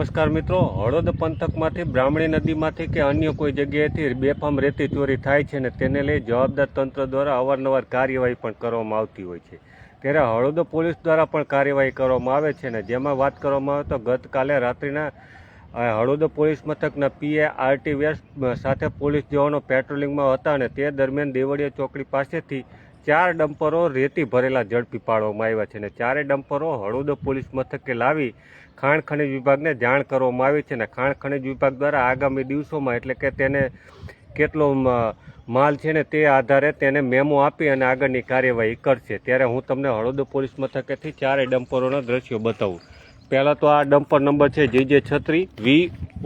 નમસ્કાર મિત્રો. હળદ પંથકમાંથી બ્રાહ્મણી નદીમાંથી કે અન્ય કોઈ જગ્યાએથી બેફામ રેતી ચોરી થાય છે ને તેને લઈ જવાબદાર તંત્ર દ્વારા અવારનવાર કાર્યવાહી પણ કરવામાં આવતી હોય છે. ત્યારે હળદ પોલીસ દ્વારા પણ કાર્યવાહી કરવામાં આવે છે ને જેમાં વાત કરવામાં આવે તો ગતકાલે રાત્રિના હળદ પોલીસ મથકના પીએ આરટી વેસ્ટ સાથે પોલીસ જવાનો પેટ્રોલિંગમાં હતા અને તે દરમિયાન દેવળિયા ચોકડી પાસેથી ચાર ડમ્પરો રેતી ભરેલા ઝડપી પાડવામાં આવ્યા છે અને ચારે ડમ્પરો હળવદ પોલીસ મથકે લાવી ખાણ ખનિજ વિભાગને જાણ કરવામાં આવી છે અને ખાણ ખનિજ વિભાગ દ્વારા આગામી દિવસોમાં એટલે કે તેને કેટલો માલ છે ને તે આધારે તેને મેમો આપી અને આગળની કાર્યવાહી કરશે. ત્યારે હું તમને હળવદ પોલીસ મથકેથી ચારે ડમ્પરોના દ્રશ્યો બતાવું. પહેલાં તો આ ડમ્પર નંબર છે જે જે છત્રી વી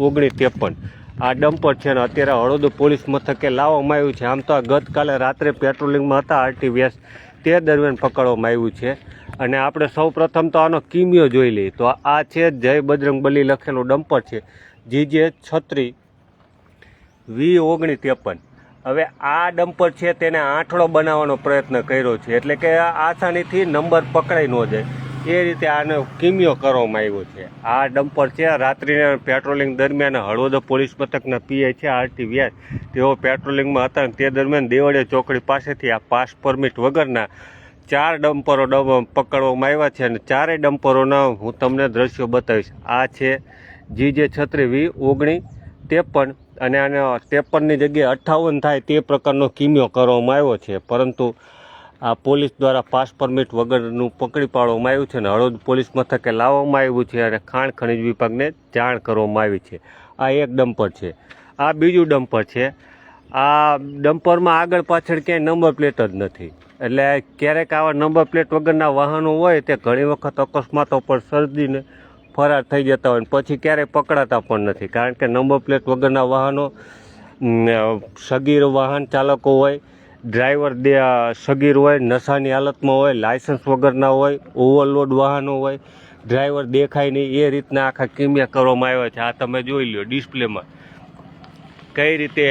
ઓગણીસ ત્રેપન. આ ડમ્પર છે ને અત્યારે હળોદ પોલીસ મથકે લાવવામાં આવ્યું છે. આમ તો આ ગતકાલે રાત્રે પેટ્રોલિંગમાં હતા આરટીવીએસ તે દરમિયાન પકડવામાં આવ્યું છે. અને આપણે સૌ પ્રથમ તો આનો કિમિયો જોઈ લઈએ. તો આ છે જય બજરંગ બલી લખેલું ડમ્પર છે. જી જે છત્રી વી ઓગણીસ ત્રેપન. હવે આ ડમ્પર છે તેને આંઠળો બનાવવાનો પ્રયત્ન કર્યો છે. એટલે કે આસાનીથી નંબર પકડાઈ ન જાય. એ રીતે આનો કિમિયો કરવામાં આવ્યો છે. આ ડમ્પર છે, રાત્રિના પેટ્રોલિંગ દરમિયાન હળવદ પોલીસ મથકના પીઆઈ છે, આરટી વ્યાસ. તેઓ પેટ્રોલિંગમાં હતા તે દરમિયાન દેવળિયા ચોકડી પાસેથી આ પાસ પરમિટ વગરના ચાર ડમ્પરો પકડવામાં આવ્યા છે અને ચારેય ડમ્પરોના હું તમને દ્રશ્યો બતાવીશ. આ છે જી જે છત્રી વી ઓગણી ત્રેપન અને આને ત્રેપનની જગ્યાએ અઠ્ઠાવન થાય તે પ્રકારનો કિમિયો કરવામાં આવ્યો છે. પરંતુ આ પોલીસ દ્વારા પાસ પરમિટ વગરનું પકડી પાડવામાં આવ્યું છે અને હળવદ પોલીસ મથકે લાવવામાં આવ્યું છે અને ખાણ ખનિજ વિભાગને જાણ કરવામાં આવી છે. આ એક ડમ્પર છે. આ બીજું ડમ્પર છે. આ ડમ્પરમાં આગળ પાછળ ક્યાંય નંબર પ્લેટ જ નથી. એટલે ક્યારેક આવા નંબર પ્લેટ વગરના વાહનો હોય તે ઘણી વખત અકસ્માતો પર સર્જીને ફરાર થઈ જતા હોય પછી ક્યારેય પકડાતા પણ નથી. કારણ કે નંબર પ્લેટ વગરના વાહનો સગીર વાહન ચાલકો હોય ડ્રાઈવર સગીર હોય, નશાની હાલતમાં હોય લાયસન્સ વગરના હોય ઓવરલોડ વાહનો હોય ડ્રાઈવર દેખાય નહીં, એ રીતના આખા કિમિયા કરવામાં આવ્યા છે. આ તમે જોઈ લો ડિસ્પ્લેમાં. કઈ રીતે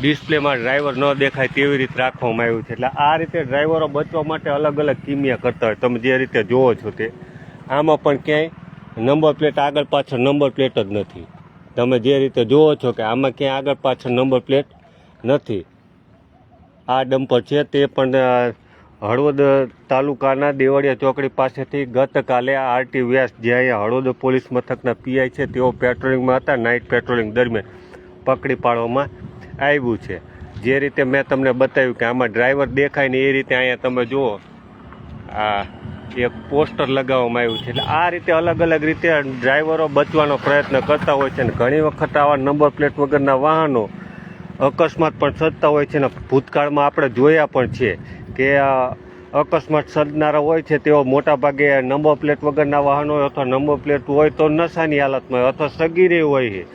ડિસ્પ્લેમાં ડ્રાઈવર ન દેખાય તેવી રીતે રાખવામાં આવ્યું છે. એટલે આ રીતે ડ્રાઈવરો બચવા માટે અલગ અલગ કિમિયા કરતા હોય. તમે જે રીતે જોવો છો તે. આમાં પણ ક્યાંય નંબર પ્લેટ આગળ પાછળ નંબર પ્લેટ જ નથી. તમે જે રીતે જોવો છો કે આમાં ક્યાંય આગળ પાછળ નંબર પ્લેટ નથી. આ ડમ્પર છે તે પણ હળવદ તાલુકાના દેવળિયા ચોકડી પાસેથી ગતકાલે આરટી વ્યાસ જે અહીંયા હળવદ પોલીસ મથકના પીઆઈ છે, તેઓ પેટ્રોલિંગમાં હતા, નાઇટ પેટ્રોલિંગ દરમિયાન પકડી પાડવામાં આવ્યું છે. જે રીતે મેં તમને બતાવ્યું કે આમાં ડ્રાઈવર દેખાય ને એ રીતે અહીંયા તમે જુઓ, આ એક પોસ્ટર લગાવવામાં આવ્યું છે. એટલે આ રીતે અલગ અલગ રીતે ડ્રાઈવરો બચવાનો પ્રયત્ન કરતા હોય છે અને ઘણી વખત આવા નંબર પ્લેટ વગરના વાહનો અકસ્માત પણ સર્જતા હોય છે ને ભૂતકાળમાં આપણે જોયા પણ છે કે અકસ્માત સર્જનારા હોય છે તેઓ મોટાભાગે નંબર પ્લેટ વગરના વાહનો હોય અથવા નંબર પ્લેટ હોય તો નશાની હાલતમાં હોય અથવા સગીરે હોય છે.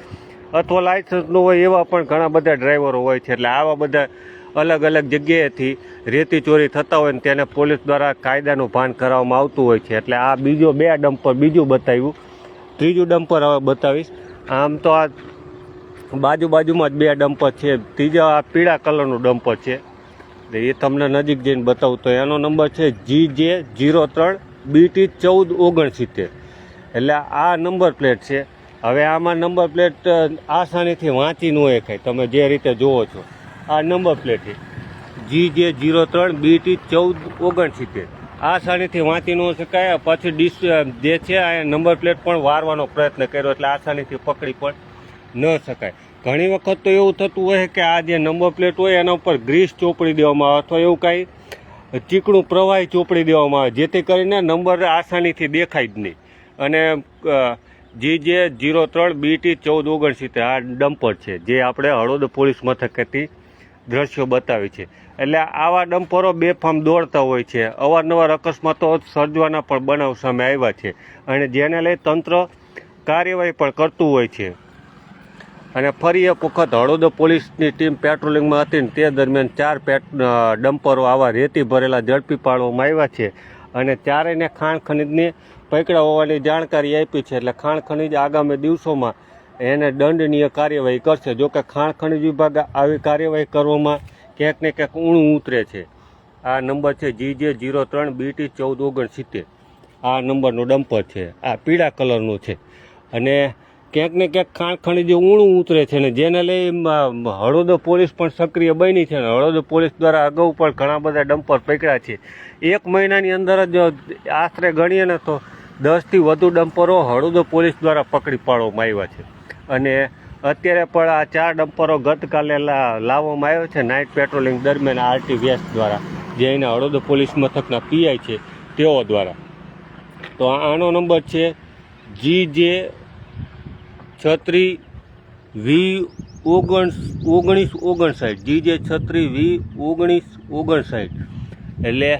અથવા લાયસન્સનું હોય એવા પણ ઘણા બધા ડ્રાઈવરો હોય છે. એટલે આવા બધા અલગ અલગ જગ્યાએથી રેતી ચોરી થતા હોય ને તેને પોલીસ દ્વારા કાયદાનું ભાન કરાવવામાં આવતું હોય છે. એટલે આ બીજો બે ડમ્પર બીજું બતાવ્યું. ત્રીજું ડમ્પર હવે બતાવીશ. આમ તો આ બાજુ બાજુમાં જ બે ડમ્પર છે. ત્રીજા આ પીળા કલરનું ડમ્પર છે. એટલે એ તમને નજીક જઈને બતાવું. તો એનો નંબર છે જી જે જીરો ત્રણ બીટી ચૌદ ઓગણસિત્તેર એટલે આ નંબર પ્લેટ છે. હવે આમાં નંબર પ્લેટ આસાનીથી વાંચી ન શકાય તમે જે રીતે જુઓ છો. આ નંબર પ્લેટ છે. જી જે જીરો ત્રણ બીટી ચૌદ ઓગણસિત્તેર આસાનીથી વાંચી ન શકાય. પછી ડિસ જે છે, આ નંબર પ્લેટ પણ વારવાનો પ્રયત્ન કર્યો. એટલે આસાનીથી પકડી પણ ન શકાય. ઘણી વખત તો એવું થતું હોય કે આ જે નંબર પ્લેટ હોય એના ઉપર ગ્રીસ ચોપડી દેવામાં આવે અથવા એવું કાંઈ ચીકણું પ્રવાહી ચોપડી દેવામાં આવે, જેથી કરીને નંબર આસાનીથી દેખાય જ નહીં. અને જી જે જીરો ત્રણ બીટી ચૌદ ઓગણસિત્તેર, આ ડમ્પર છે, જે આપણે હળોદ પોલીસ મથકેથી દ્રશ્યો બતાવી છે. એટલે આવા ડમ્પરો બેફામ દોડતા હોય છે. અવારનવાર અકસ્માતો સર્જવાના પણ બનાવ સામે આવ્યા છે. અને જેને લઈ તંત્ર કાર્યવાહી પણ કરતું હોય છે. અને ફરી એક વખત હળવદ પોલીસની ટીમ પેટ્રોલિંગમાં હતી ને તે દરમિયાન ચાર પેટ ડમ્પરો આવા રેતી ભરેલા ઝડપી પાડવામાં આવ્યા છે અને ચારેયને ખાણ ખનીજની પકડા હોવાની જાણકારી આપી છે. એટલે ખાણ ખનીજ આગામી દિવસોમાં એને દંડનીય કાર્યવાહી કરશે. જો કે ખાણ ખનીજ વિભાગ આવી કાર્યવાહી કરવામાં ક્યાંક ને ક્યાંક ઊણું ઉતરે છે. આ નંબર છે જી જે જીરો ત્રણ બીટી ચૌદ ઓગણસિત્તેર. આ નંબરનો ડમ્પર છે. આ પીળા કલરનું છે. અને ક્યાંક ને ક્યાંક ખાણખણી જે ઊણું ઉતરે છે ને જેને લઈ હળોદ પોલીસ પણ સક્રિય બની છે ને હળોદ પોલીસ દ્વારા અગાઉ પણ ઘણા બધા ડમ્પર પકડ્યા છે. એક મહિનાની અંદર જ આશરે ગણીએ ને તો દસથી વધુ ડમ્પરો હળોદ પોલીસ દ્વારા પકડી પાડવામાં આવ્યા છે. અને અત્યારે પણ આ ચાર ડમ્પરો ગતકાલે લાવવામાં આવ્યો છે નાઇટ પેટ્રોલિંગ દરમિયાન આરટી વેસ્ટ દ્વારા, જે એના હળોદ પોલીસ મથકના પીઆઈ છે, તેઓ દ્વારા. તો આનો નંબર છે જી જે છત્રી વી ઓગણ ઓગણીસ ઓગણસાઠ. જી જે છત્રી વી ઓગણીસ ઓગણસાઠ. એટલે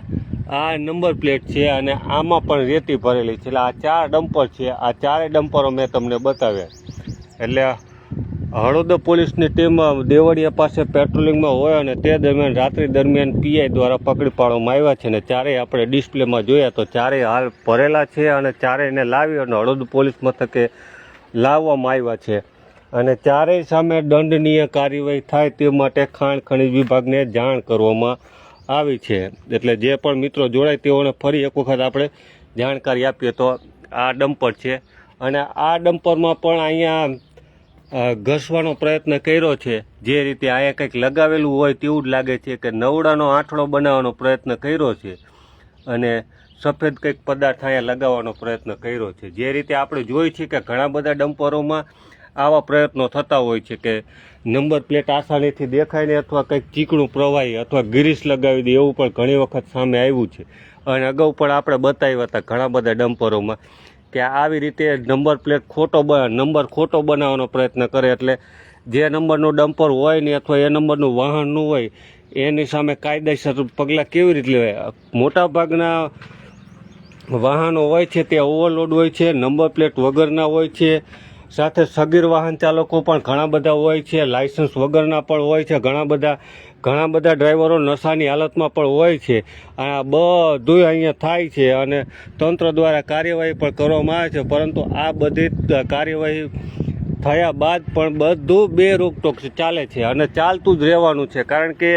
આ નંબર પ્લેટ છે અને આમાં પણ રેતી ભરેલી છે. એટલે આ ચાર ડમ્પર છે. આ ચારેય ડમ્પરો મેં તમને બતાવ્યા. એટલે હળોદ પોલીસની ટીમ દેવળિયા પાસે પેટ્રોલિંગમાં હોય અને તે દરમિયાન રાત્રિ દરમિયાન પીઆઈ દ્વારા પકડી પાડવામાં આવ્યા છે અને ચારેય આપણે ડિસ્પ્લેમાં જોયા તો ચારેય હાલ ભરેલા છે અને ચારેયને લાવી અને હળોદ પોલીસ મથકે લાવવામાં આવ્યા છે. અને ચારેય સામે દંડનીય કાર્યવાહી થાય તે માટે ખાણ ખનિજ વિભાગને જાણ કરવામાં આવી છે. એટલે જે પણ મિત્રો જોડાય તેઓને ફરી એક વખત આપણે જાણકારી આપીએ તો આ ડમ્પર છે. અને આ ડમ્પરમાં પણ અહીંયા ઘસવાનો પ્રયત્ન કર્યો છે. જે રીતે અહીંયા કંઈક લગાવેલું હોય તેવું જ લાગે છે કે નવડાનો આંઠળો બનાવવાનો પ્રયત્ન કર્યો છે. અને સફેદ કંઈક પદાર્થ અહીંયા લગાવવાનો પ્રયત્ન કર્યો છે. જે રીતે આપણે જોઈ છીએ કે ઘણા બધા ડમ્પરોમાં આવા પ્રયત્નો થતા હોય છે કે નંબર પ્લેટ આસાનીથી દેખાય ને અથવા કંઈક ચીકણું પ્રવાહી અથવા ગ્રીસ લગાવી દે એવું પણ ઘણી વખત સામે આવ્યું છે. અને અગાઉ પણ આપણે બતાવ્યા હતા ઘણા બધા ડમ્પરોમાં કે આવી રીતે નંબર પ્લેટ ખોટો નંબર ખોટો બનાવવાનો પ્રયત્ન કરે એટલે જે નંબરનું ડમ્પર હોય ને અથવા એ નંબરનું વાહન ન હોય, એની સામે કાયદેસર પગલાં કેવી રીતે લેવાય? મોટાભાગના વાહનો હોય છે તે ઓવરલોડ હોય છે નંબર પ્લેટ વગરના હોય છે, સાથે સગીર વાહન ચાલકો પણ ઘણા બધા હોય છે લાઇસન્સ વગરના પણ હોય છે, ઘણા બધા ઘણા બધા ડ્રાઈવરો નશાની હાલતમાં પણ હોય છે. આ બધું અહીંયા થાય છે અને તંત્ર દ્વારા કાર્યવાહી પણ કરવામાં આવે છે, પરંતુ આ બધી કાર્યવાહી થયા બાદ પણ બધું બે રોકટોક ચાલે છે અને ચાલતું જ રહેવાનું છે, કારણ કે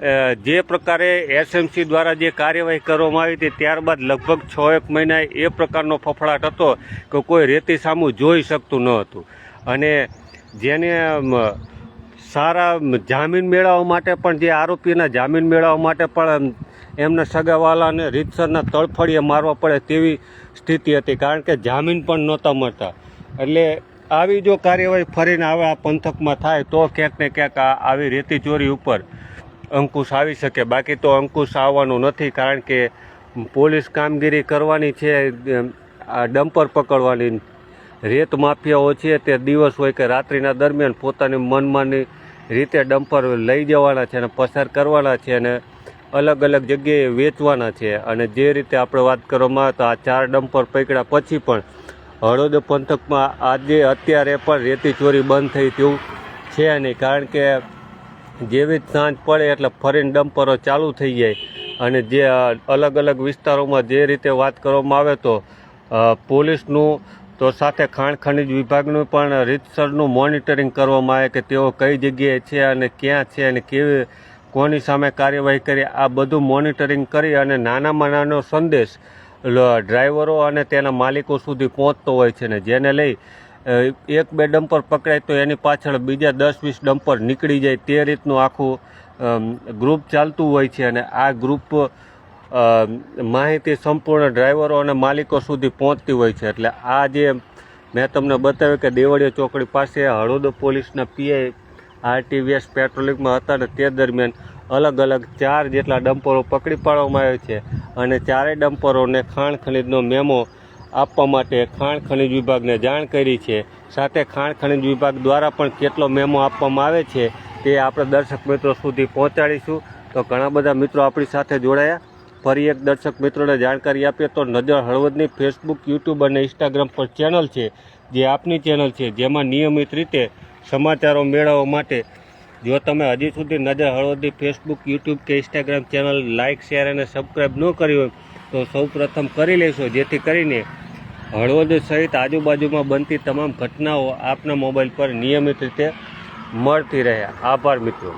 જે પ્રકારે એસએમસી દ્વારા જે કાર્યવાહી કરવામાં આવી હતી, ત્યારબાદ લગભગ છ એક મહિના એ પ્રકારનો ફફડાટ હતો કે કોઈ રેતી સામું જોઈ શકતું ન હતું. અને જેને સારા જામીન મેળવવા માટે પણ, જે આરોપીના જામીન મેળવવા માટે પણ એમના સગાવાલાને રીતસરના તળફડીએ મારવા પડે તેવી સ્થિતિ હતી, કારણ કે જામીન પણ નહોતા મળતા. એટલે આવી જો કાર્યવાહી ફરીને આવે આ પંથકમાં થાય, તો ક્યાંક ને ક્યાંક આવી રેતી ચોરી ઉપર અંકુશ આવી શકે. બાકી તો અંકુશ આવવાનું નથી કારણ કે પોલીસ કામગીરી કરવાની છે આ ડમ્પર પકડવાની. રેત માફિયાઓ છે, તે દિવસ હોય કે રાત્રિના દરમિયાન પોતાની મનમાની રીતે ડમ્પર લઈ જવાના છે અને પસાર કરવાના છે અને અલગ અલગ જગ્યાએ વેચવાના છે. અને જે રીતે આપણે વાત કરવામાં આવે તો આ ચાર ડમ્પર પકડ્યા પછી પણ હળોદ પંથકમાં આજે અત્યારે પણ રેતી ચોરી બંધ થઈ તેવું છે નહીં. કારણ કે જેવી જ સાંજ પડે એટલે ફરીને ડમ્પરો ચાલુ થઈ જાય. અને જે અલગ અલગ વિસ્તારોમાં જે રીતે વાત કરવામાં આવે તો પોલીસનું તો સાથે ખાણ ખનિજ વિભાગનું પણ રીતસરનું મોનિટરિંગ કરવામાં આવે કે તેઓ કઈ જગ્યાએ છે અને ક્યાં છે અને કેવી, કોની સામે કાર્યવાહી કરી, આ બધું મોનિટરિંગ કરી અને નાનામાં નાનો સંદેશ ડ્રાઈવરો અને તેના માલિકો સુધી પહોંચતો હોય છે ને, જેને લઈ એક બે ડમ્પર પકડાય તો એની પાછળ બીજા દસ વીસ ડમ્પર નીકળી જાય તે રીતનું આખું ગ્રુપ ચાલતું હોય છે અને આ ગ્રુપ માહિતી સંપૂર્ણ ડ્રાઈવરો અને માલિકો સુધી પહોંચતી હોય છે. એટલે આ જે મેં તમને બતાવ્યું કે દેવળીયા ચોકડી પાસે હળોદ પોલીસના પીઆઈ આરટીવીએસ પેટ્રોલિંગમાં હતા ને તે દરમિયાન અલગ અલગ ચાર જેટલા ડમ્પરો પકડી પાડવામાં આવે છે અને ચારેય ડમ્પરોને ખાણ ખનીજનો મેમો આપવા માટે ખાણ ખનિજ વિભાગને જાણ કરી છે. સાથે ખાણ ખનિજ વિભાગ દ્વારા પણ કેટલો મેમો આપવામાં આવે છે તે આપણે દર્શક મિત્રો સુધી પહોંચાડીશું. તો ઘણા બધા મિત્રો આપણી સાથે જોડાયા. ફરી એક દર્શક મિત્રોને જાણકારી આપીએ તો નજર હળવદની ફેસબુક યુટ્યુબ અને ઇન્સ્ટાગ્રામ પર ચેનલ છે, જે આપની ચેનલ છે, જેમાં નિયમિત રીતે સમાચારો મેળવવા માટે. જો તમે હજી સુધી નજર હળવદની ફેસબુક યુટ્યુબ કે ઇન્સ્ટાગ્રામ ચેનલ લાઇક શેર અને સબસ્ક્રાઈબ ન કરી હોય તો સૌ પ્રથમ કરી લેશો, જેથી કરીને હળવદ સહિત આજુબાજુમાં બનતી તમામ ઘટનાઓ આપના મોબાઈલ પર નિયમિત રીતે મળતી રહે. આભાર મિત્રો.